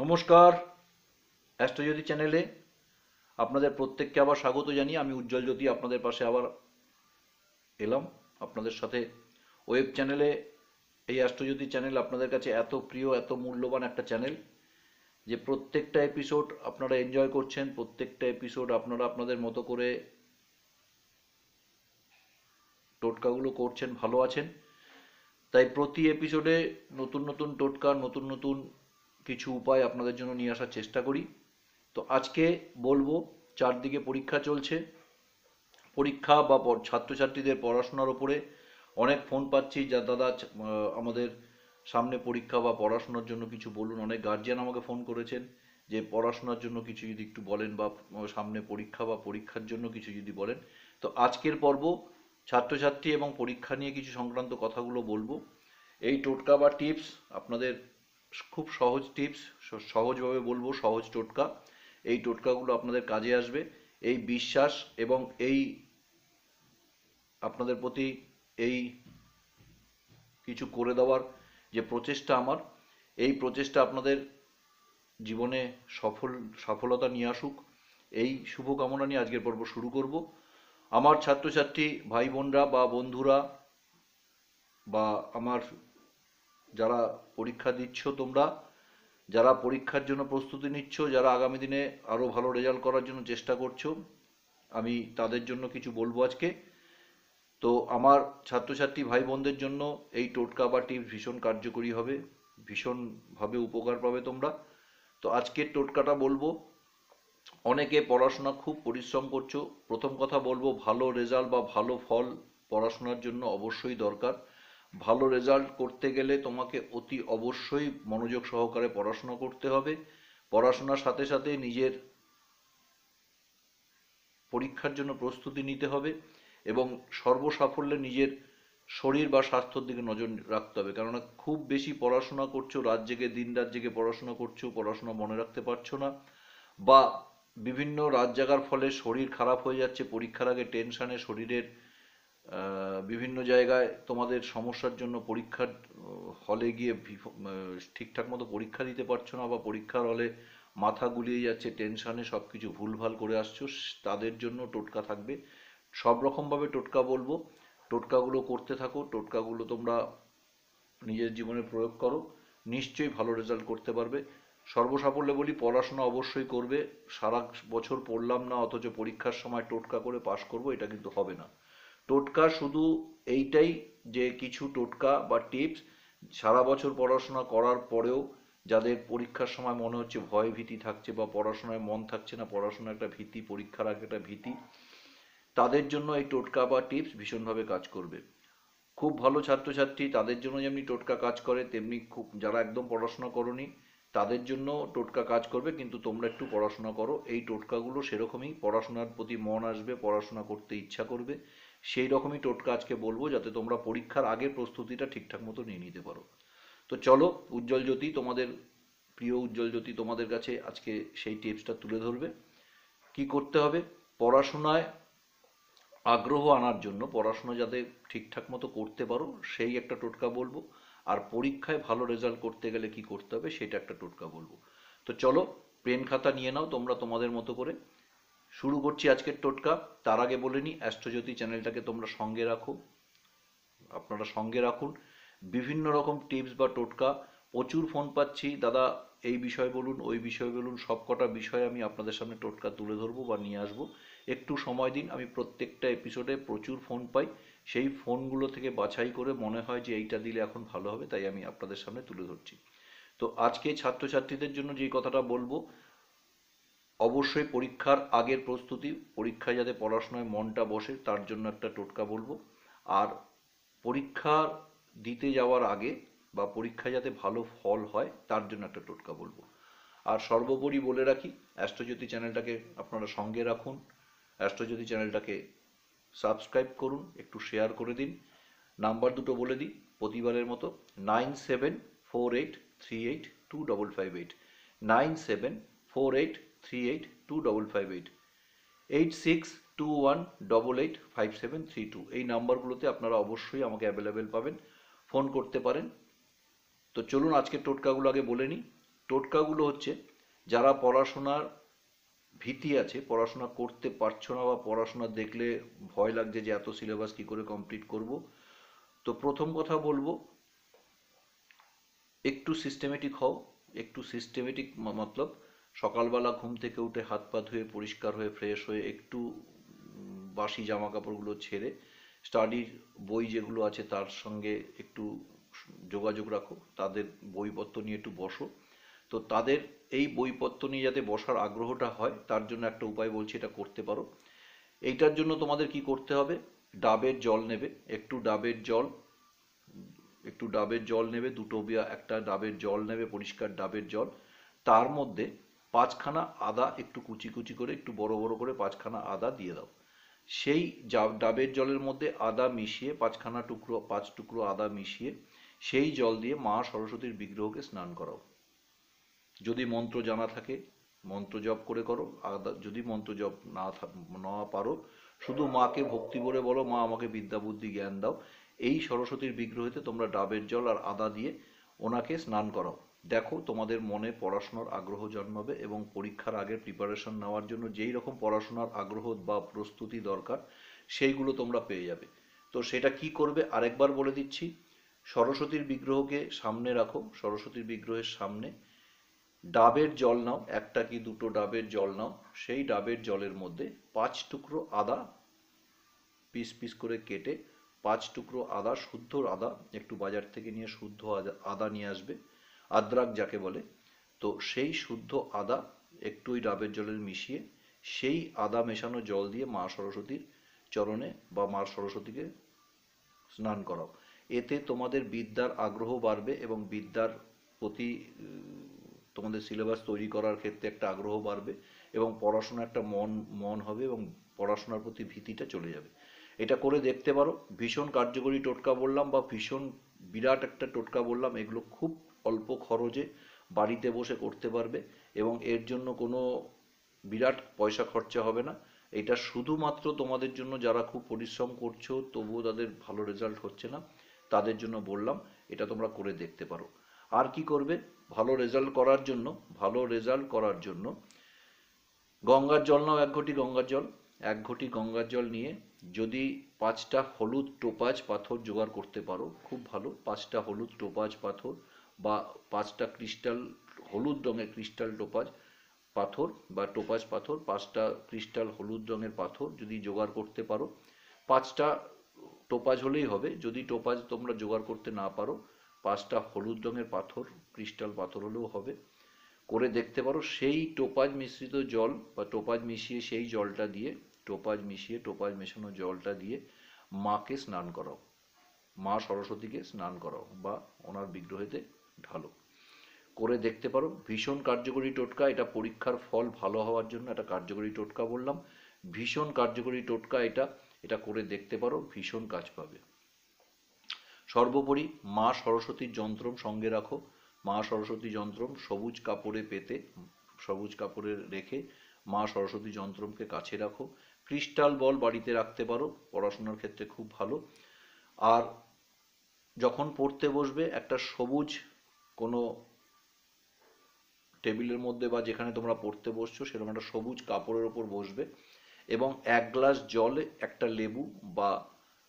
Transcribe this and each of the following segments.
নমস্কার অ্যাস্ট্রোজ্যোতি চ্যানেলে আপনাদের প্রত্যেককে আবার স্বাগত জানিয়ে আমি উজ্জ্বল জ্যোতি আপনাদের পাশে আবার এলাম। আপনাদের সাথে ওয়েব চ্যানেলে এই অ্যাস্ট্রোজ্যোতি চ্যানেল আপনাদের কাছে এত প্রিয়, এত মূল্যবান একটা চ্যানেল যে প্রত্যেকটা এপিসোড আপনারা এনজয় করছেন, প্রত্যেকটা এপিসোড আপনারা আপনাদের মতো করে টোটকাগুলো করছেন, ভালো আছেন। তাই প্রতি এপিসোডে নতুন নতুন টোটকা, নতুন নতুন কিছু উপায় আপনাদের জন্য নিয়ে আসার চেষ্টা করি। তো আজকে বলব, চারদিকে পরীক্ষা চলছে। পরীক্ষা বা ছাত্রছাত্রীদের পড়াশোনার ওপরে অনেক ফোন পাচ্ছি যা দাদা আমাদের সামনে পরীক্ষা বা পড়াশোনার জন্য কিছু বলুন। অনেক গার্জিয়ান আমাকে ফোন করেছেন যে পড়াশোনার জন্য কিছু যদি একটু বলেন বা সামনে পরীক্ষা বা পরীক্ষার জন্য কিছু যদি বলেন। তো আজকের পর্ব ছাত্রছাত্রী এবং পরীক্ষা নিয়ে কিছু সংক্রান্ত কথাগুলো বলব। এই টোটকা বা টিপস আপনাদের খুব সহজ টিপস সহজভাবে বলব, সহজ টোটকা। এই টোটকাগুলো আপনাদের কাজে আসবে। এই বিশ্বাস এবং এই আপনাদের প্রতি এই কিছু করে দেওয়ার যে প্রচেষ্টা আমার, এই প্রচেষ্টা আপনাদের জীবনে সফল, সফলতা নিয়ে আসুক। এই শুভকামনা নিয়ে আজকের পর্ব শুরু করব। আমার ছাত্রছাত্রী ভাই বোনরা বা বন্ধুরা বা আমার যারা পরীক্ষা দিচ্ছ তোমরা, যারা পরীক্ষার জন্য প্রস্তুতি নিচ্ছ, যারা আগামী দিনে আরও ভালো রেজাল্ট করার জন্য চেষ্টা করছ, আমি তাদের জন্য কিছু বলব আজকে। তো আমার ছাত্রছাত্রী ভাই বোনদের জন্য এই টোটকা বা টিপস ভীষণ কার্যকরী হবে, ভীষণভাবে উপকার পাবে তোমরা। তো আজকের টোটকাটা বলব, অনেকে পড়াশোনা খুব পরিশ্রম করছ, প্রথম কথা বলব, ভালো রেজাল্ট বা ভালো ফল পড়াশোনার জন্য অবশ্যই দরকার। ভালো রেজাল্ট করতে গেলে তোমাকে অতি অবশ্যই মনোযোগ সহকারে পড়াশোনা করতে হবে। পড়াশোনার সাথে সাথে নিজের পরীক্ষার জন্য প্রস্তুতি নিতে হবে এবং সর্বসাফল্যে নিজের শরীর বা স্বাস্থ্যের দিকে নজর রাখতে হবে। কেননা খুব বেশি পড়াশোনা করছ, রাত জেগে, দিন রাত জেগে পড়াশোনা করছ, পড়াশোনা মনে রাখতে পারছ না বা বিভিন্ন রাত জাগার ফলে শরীর খারাপ হয়ে যাচ্ছে, পরীক্ষার আগে টেনশানে শরীরের বিভিন্ন জায়গায় তোমাদের সমস্যার জন্য পরীক্ষার হলে গিয়ে ঠিকঠাক মতো পরীক্ষা দিতে পারছ না বা পরীক্ষার হলে মাথা গুলিয়ে যাচ্ছে টেনশনে সবকিছু ভুলভাল করে আসছো, তাদের জন্য টোটকা থাকবে। সব রকম ভাবে টোটকা বলব। টোটকাগুলো করতে থাকো, টোটকাগুলো তোমরা নিজের জীবনে প্রয়োগ করো, নিশ্চয়ই ভালো রেজাল্ট করতে পারবে। সর্বসাফল্যে বলি, পড়াশোনা অবশ্যই করবে। সারা বছর পড়লাম না, অথচ পরীক্ষার সময় টোটকা করে পাশ করব, এটা কিন্তু হবে না। টোটকা শুধু এইটাই যে কিছু টোটকা বা টিপস, সারা বছর পড়াশোনা করার পরেও যাদের পরীক্ষার সময় মনে হচ্ছে ভয় ভীতি থাকছে বা পড়াশোনায় মন থাকছে না পড়াশোনা একটা ভীতি, পরীক্ষার আগে একটা ভীতি, তাদের জন্য এই টোটকা বা টিপস ভীষণভাবে কাজ করবে। খুব ভালো ছাত্রছাত্রী তাদের জন্য যেমনি টোটকা কাজ করে, তেমনি খুব, যারা একদম পড়াশোনা করনি, তাদের জন্য টোটকা কাজ করবে, কিন্তু তোমরা একটু পড়াশোনা করো। এই টোটকাগুলো সেরকমই, পড়াশোনার প্রতি মন আসবে, পড়াশোনা করতে ইচ্ছা করবে। সেই রকমই টোটকা আজকে বলব, যাতে তোমরা পরীক্ষার আগে প্রস্তুতিটা ঠিকঠাক মতো নিয়ে নিতে পারো। তো চলো, উজ্জ্বল জ্যোতি তোমাদের, প্রিয় উজ্জ্বল জ্যোতি তোমাদের কাছে আজকে সেই টিপসটা তুলে ধরবে। কি করতে হবে? পড়াশোনায় আগ্রহ আনার জন্য, পড়াশোনা যাতে ঠিকঠাক মতো করতে পারো, সেই একটা টোটকা বলব। আর পরীক্ষায় ভালো রেজাল্ট করতে গেলে কি করতে হবে, সেটা একটা টোটকা বলব। তো চলো, পেন খাতা নিয়ে নাও তোমরা তোমাদের মতো করে। শুরু করছি আজকের টোটকা। তার আগে বলে নিই, অ্যাস্ট্রোজ্যোতি চ্যানেলটাকে তোমরা সঙ্গে রাখো। আপনারা সঙ্গে রাখুন। বিভিন্ন রকম টিপস বা টোটকা, প্রচুর ফোন পাচ্ছি। দাদা, এই বিষয় বলুন, ওই বিষয় বলুন, সবকটা বিষয় আমি আপনাদের সামনে টোটকা তুলে ধরবো বা নিয়ে আসব। একটু সময় দিন, আমি প্রত্যেকটা এপিসোডে প্রচুর ফোন পাই। সেই ফোনগুলো থেকে বাছাই করে মনে হয় যে এইটা দিলে এখন ভালো হবে, তাই আমি আপনাদের সামনে তুলে ধরছি। তো আজকে ছাত্রছাত্রীদের জন্য যে কথাটা বলব অবশ্যই পরীক্ষার আগের প্রস্তুতি, পরীক্ষায় যাতে পড়াশোনায় মনটা বসে, তার জন্য একটা টোটকা বলব। আর পরীক্ষা দিতে যাওয়ার আগে বা পরীক্ষায় যাতে ভালো ফল হয়, তার জন্য একটা টোটকা বলব। আর সর্বোপরি বলে রাখি, অ্যাস্ট্রোজ্যোতি চ্যানেলটাকে আপনারা সঙ্গে রাখুন। অ্যাস্ট্রোজ্যোতি চ্যানেলটাকে সাবস্ক্রাইব করুন, একটু শেয়ার করে দিন। নাম্বার দুটো বলে দিই, প্রতিবারের মতো, nine seven four eight three eight two double five eight. Nine seven four eight three eight two double five eight eight six two one double eight five seven three two এই নাম্বারগুলোতে আপনারা অবশ্যই আমাকে অ্যাভেলেবেল পাবেন phone করতে পারেন। তো চলুন আজকে টোটকাগুলো আগে বলে নিই। টোটকাগুলো হচ্ছে, যারা পড়াশোনার ভীতি আছে, পড়াশোনা করতে পারছ না বা পড়াশোনা দেখলে ভয় লাগছে যে এত সিলেবাস কি করে কমপ্লিট করব, তো প্রথম কথা বলব, একটু সিস্টেমেটিক হও, একটু সিস্টেমেটিক মতলব সকালবেলা ঘুম থেকে উঠে হাত পা ধুয়ে পরিষ্কার হয়ে ফ্রেশ হয়ে একটু বাসি জামা কাপড়গুলো ছেড়ে স্টাডির বই যেগুলো আছে তার সঙ্গে একটু যোগাযোগ রাখো, তাদের বইপত্র নিয়ে একটু বসো। তো তাদের এই বইপত্র নিয়ে যাতে বসার আগ্রহটা হয়, তার জন্য একটা উপায় বলছি এটা করতে পারো। এইটার জন্য তোমাদের কি করতে হবে? ডাবের জল নেবে, একটু ডাবের জল, একটু ডাবের জল নেবে, দুটো বিয়া একটা ডাবের জল নেবে, পরিষ্কার ডাবের জল। তার মধ্যে পাঁচখানা আদা একটু কুচি কুচি করে, একটু বড় বড় করে পাঁচখানা আদা দিয়ে দাও। সেই ডাবের জলের মধ্যে আদা মিশিয়ে পাঁচখানা টুকরো, পাঁচ টুকরো আদা মিশিয়ে সেই জল দিয়ে মা সরস্বতীর বিগ্রহকে স্নান করাও। যদি মন্ত্র জানা থাকে, মন্ত্র জপ করে করো। আদা, যদি মন্ত্র জপ না না পারো, শুধু মাকে ভক্তি করে বলো, মা আমাকে বিদ্যা বুদ্ধি জ্ঞান দাও। এই সরস্বতীর বিগ্রহেতে তোমরা ডাবের জল আর আদা দিয়ে ওনাকে স্নান করাও। দেখো, তোমাদের মনে পড়াশোনার আগ্রহ জন্মাবে এবং পরীক্ষার আগে প্রিপারেশন নেওয়ার জন্য যেই রকম পড়াশোনার আগ্রহ বা প্রস্তুতি দরকার, সেইগুলো তোমরা পেয়ে যাবে। তো সেটা কি করবে? আরেকবার বলে দিচ্ছি, সরস্বতীর বিগ্রহকে সামনে রাখো, সরস্বতীর বিগ্রহের সামনে। ডাবের জল নাও, একটা কি দুটো ডাবের জল নাও, সেই ডাবের জলের মধ্যে পাঁচ টুকরো আদা পিস পিস করে কেটে, পাঁচ টুকরো আদা, শুদ্ধ আদা, একটু বাজার থেকে নিয়ে শুদ্ধ আদা নিয়ে আসবে। আদ্রাক যাকে বলে, তো সেই শুদ্ধ আদা একটু ওই ডাবের জলে মিশিয়ে সেই আদা মেশানো জল দিয়ে মা সরস্বতীর চরণে বা মা সরস্বতীকে স্নান করাও। এতে তোমাদের বিদ্যার আগ্রহ বাড়বে এবং বিদ্যার প্রতি তোমাদের সিলেবাস তৈরি করার ক্ষেত্রে একটা আগ্রহ বাড়বে এবং পড়াশোনা একটা মন মন হবে এবং পড়াশোনার প্রতি ভীতিটা চলে যাবে। এটা করে দেখতে পারো, ভীষণ কার্যকরী টোটকা বললাম বা ভীষণ বিরাট একটা টোটকা বললাম, এগুলো খুব অল্প খরচে বাড়িতে বসে করতে পারবে এবং এর জন্য কোনো বিরাট পয়সা খরচা হবে না। এটা শুধুমাত্র তোমাদের জন্য যারা খুব পরিশ্রম করছ, তবুও তাদের ভালো রেজাল্ট হচ্ছে না, তাদের জন্য বললাম, এটা তোমরা করে দেখতে পারো। আর কি করবে? ভালো রেজাল্ট করার জন্য, ভালো রেজাল্ট করার জন্য গঙ্গার জল নাও এক ঘটি, গঙ্গার জল। এক ঘটি গঙ্গার জল নিয়ে যদি পাঁচটা হলুদ টোপাজ পাথর জোগাড় করতে পারো, খুব ভালো। পাঁচটা হলুদ টোপাজ পাথর বা পাঁচটা ক্রিস্টাল, হলুদ রঙের ক্রিস্টাল টোপাজ পাথর বা টোপাজ পাথর, পাঁচটা ক্রিস্টাল হলুদ রঙের পাথর যদি জোগাড় করতে পারো, পাঁচটা টোপাজ হলেই হবে। যদি টোপাজ তোমরা জোগাড় করতে না পারো, পাঁচটা হলুদ রঙের পাথর, ক্রিস্টাল পাথর হলেও হবে। করে দেখতে পারো, সেই টোপাজ মিশ্রিত জল বা টোপাজ মিশিয়ে সেই জলটা দিয়ে টোপাজ মিশিয়ে, টোপাজ মেশানো জলটা দিয়ে মাকে স্নান করাও। মা সরস্বতীকে স্নান করাও বা ওনার বিগ্রহেতে ঢালো। করে দেখতে পারো, ভীষণ কার্যকরী টোটকা। এটা পরীক্ষার ফল ভালো হওয়ার জন্য একটা কার্যকরী টোটকা বললাম। ভীষণ কার্যকরী টোটকা এটা। এটা করে দেখতে পারো, ভীষণ কাজ পাবে। সর্বোপরি মা সরস্বতীর যন্ত্রম সঙ্গে রাখো। মা সরস্বতী যন্ত্রম সবুজ কাপড়ে পেতে, সবুজ কাপড়ে রেখে মা সরস্বতী যন্ত্রমকে কাছে রাখো। ক্রিস্টাল বল বাড়িতে রাখতে পারো, পড়াশোনার ক্ষেত্রে খুব ভালো। আর যখন পড়তে বসবে, একটা সবুজ কোনো টেবিলের মধ্যে বা যেখানে তোমরা পড়তে বসছো, সেরকম একটা সবুজ কাপড়ের ওপর বসবে এবং এক গ্লাস জলে একটা লেবু বা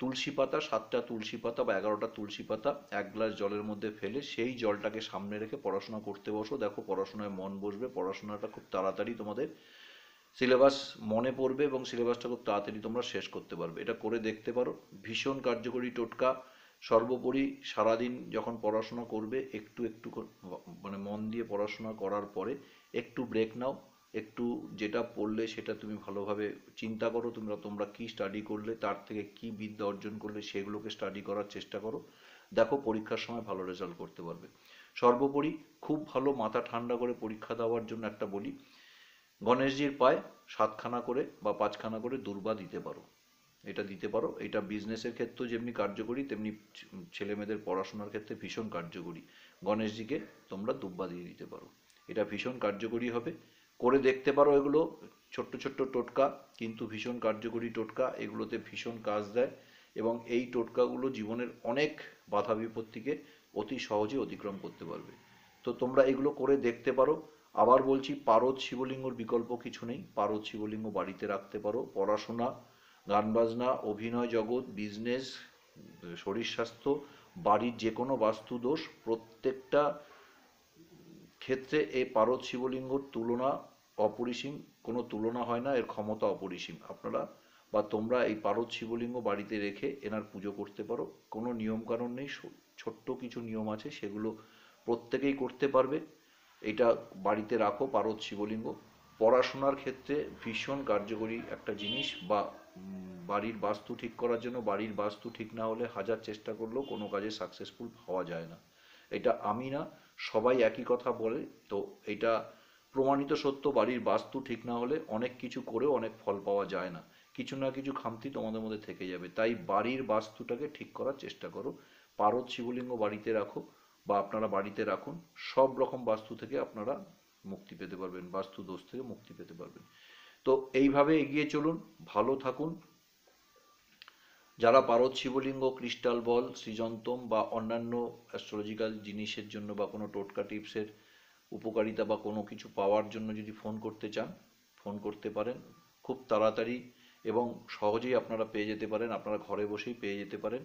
তুলসী পাতা, সাতটা তুলসী পাতা বা এগারোটা তুলসী পাতা এক গ্লাস জলের মধ্যে ফেলে সেই জলটাকে সামনে রেখে পড়াশোনা করতে বসো। দেখো পড়াশোনায় মন বসবে, পড়াশোনাটা খুব তাড়াতাড়ি তোমাদের সিলেবাস মনে পড়বে এবং সিলেবাসটা খুব তাড়াতাড়ি তোমরা শেষ করতে পারবে। এটা করে দেখতে পারো। ভীষণ কার্যকরী টোটকা। সর্বোপরি সারাদিন যখন পড়াশোনা করবে, একটু একটু মানে মন দিয়ে পড়াশোনা করার পরে একটু ব্রেক নাও। একটু যেটা পড়লে সেটা তুমি ভালোভাবে চিন্তা করো, তোমরা তোমরা কি স্টাডি করলে, তার থেকে কি বিদ্যা অর্জন করলে সেগুলোকে স্টাডি করার চেষ্টা করো। দেখো পরীক্ষার সময় ভালো রেজাল্ট করতে পারবে। সর্বোপরি খুব ভালো মাথা ঠান্ডা করে পরীক্ষা দেওয়ার জন্য একটা বলি গণেশজির পায়ে সাতখানা করে বা পাঁচখানা করে দুর্বা দিতে পারো। এটা দিতে পারো। এটা বিজনেসের ক্ষেত্রেও যেমনি কার্যকরী, তেমনি ছেলে মেয়েদের পড়াশোনার ক্ষেত্রে ভীষণ কার্যকরী। গণেশজিকে তোমরা দুব্বা দিয়ে দিতে পারো। এটা ভীষণ কার্যকরী হবে। করে দেখতে পারো এগুলো, ছোট্ট ছোট্ট টোটকা, কিন্তু ভীষণ কার্যকরী টোটকা, এগুলোতে ভীষণ কাজ দেয় এবং এই টোটকাগুলো জীবনের অনেক বাধা বিপত্তিকে অতি সহজে অতিক্রম করতে পারবে। তো তোমরা এগুলো করে দেখতে পারো। আবার বলছি পারদ শিবলিঙ্গর বিকল্প কিছু নেই। পারদ শিবলিঙ্গ বাড়িতে রাখতে পারো। পড়াশোনা, গান বাজনা, অভিনয় জগৎ বিজনেস শরীর স্বাস্থ্য, বাড়ির যে কোনো বাস্তু দোষ, প্রত্যেকটা ক্ষেত্রে এই পারদ শিবলিঙ্গর তুলনা অপরিসীম। কোনো তুলনা হয় না, এর ক্ষমতা অপরিসীম। আপনারা বা তোমরা এই পারদ শিবলিঙ্গ বাড়িতে রেখে এনার পুজো করতে পারো। কোনো নিয়মকানুন নেই। ছোট্ট কিছু নিয়ম আছে, সেগুলো প্রত্যেকেই করতে পারবে। এটা বাড়িতে রাখো, পারদ, শিবলিঙ্গ। পড়াশোনার ক্ষেত্রে ভীষণ কার্যকরী একটা জিনিস বা বাড়ির বাস্তু ঠিক করার জন্য, বাড়ির বাস্তু ঠিক না হলে হাজার চেষ্টা করলেও কোনো কাজে সাকসেসফুল হওয়া যায় না। এটা আমি না, সবাই একই কথা বলে। তো এটা প্রমাণিত সত্য, বাড়ির বাস্তু ঠিক না হলে অনেক কিছু করেও অনেক ফল পাওয়া যায় না। কিছু না কিছু খামতি তোমাদের মধ্যে থেকে যাবে। তাই বাড়ির বাস্তুটাকে ঠিক করার চেষ্টা করো। পারদ, শিবলিঙ্গ বাড়িতে রাখো। বা আপনারা বাড়িতে রাখুন, সব রকম বাস্তু থেকে আপনারা মুক্তি পেতে পারবেন বাস্তু দোষ থেকে মুক্তি পেতে পারবেন। তো এইভাবে এগিয়ে চলুন, ভালো থাকুন। যারা পারদ শিবলিঙ্গ, ক্রিস্টাল বল, সৃজন্তম বা অন্যান্য অ্যাস্ট্রোলজিক্যাল জিনিসের জন্য বা কোনো টোটকা টিপসের উপকারিতা বা কোনো কিছু পাওয়ার জন্য যদি ফোন করতে চান, ফোন করতে পারেন। খুব তাড়াতাড়ি এবং সহজেই আপনারা পেয়ে যেতে পারেন, আপনারা ঘরে বসেই পেয়ে যেতে পারেন।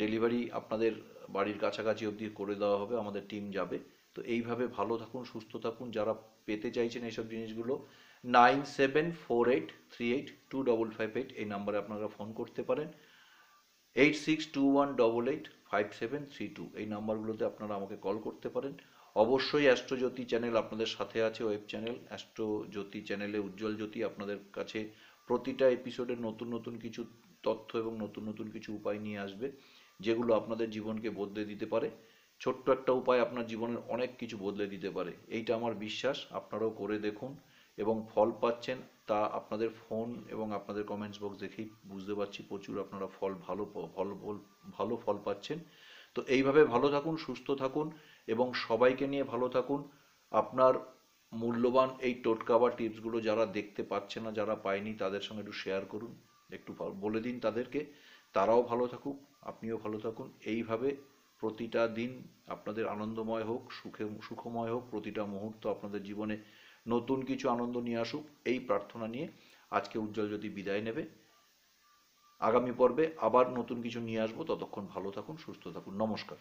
ডেলিভারি আপনাদের বাড়ির কাছাকাছি অবধি করে দেওয়া হবে, আমাদের টিম যাবে। তো এইভাবে ভালো থাকুন, সুস্থ থাকুন। যারা পেতে চাইছেন এইসব জিনিসগুলো, nine seven four eight three eight two double five eight এই নাম্বারে আপনারা ফোন করতে পারেন। Eight six two one double eight five seven three two এই নাম্বারগুলোতে আপনারা আমাকে কল করতে পারেন। অবশ্যই অ্যাস্ট্রোজ্যোতি চ্যানেল আপনাদের সাথে আছে, ওয়েব চ্যানেল। অ্যাস্ট্রোজ্যোতি চ্যানেলে উজ্জ্বল জ্যোতি আপনাদের কাছে প্রতিটা এপিসোডে নতুন নতুন কিছু তথ্য এবং নতুন নতুন কিছু উপায় নিয়ে আসবে। যেগুলো আপনাদের জীবনকে বদলে দিতে পারে। ছোট্ট একটা উপায় আপনার জীবনের অনেক কিছু বদলে দিতে পারে। এইটা আমার বিশ্বাস, আপনারাও করে দেখুন এবং ফল পাচ্ছেন তা আপনাদের ফোন এবং আপনাদের কমেন্টস বক্স দেখেই বুঝতে পারছি প্রচুর আপনারা ফল ভালো ফল ভালো ফল পাচ্ছেন। তো এইভাবে ভালো থাকুন, সুস্থ থাকুন এবং সবাইকে নিয়ে ভালো থাকুন। আপনার মূল্যবান এই টোটকা বা টিপসগুলো যারা দেখতে পাচ্ছে না, যারা পায়নি, তাদের সঙ্গে একটু শেয়ার করুন। একটু বলে দিন তাদেরকে। তারাও ভালো থাকুক, আপনিও ভালো থাকুন। এইভাবে প্রতিটা দিন আপনাদের আনন্দময় হোক, সুখে, সুখময় হোক, প্রতিটা মুহূর্ত আপনাদের জীবনে নতুন কিছু আনন্দ নিয়ে আসুক, এই প্রার্থনা নিয়ে আজকে উজ্জ্বল যদি বিদায় নেবে। আগামী পর্বে আবার নতুন কিছু নিয়ে আসব। ততক্ষণ ভালো থাকুন, সুস্থ থাকুন। নমস্কার।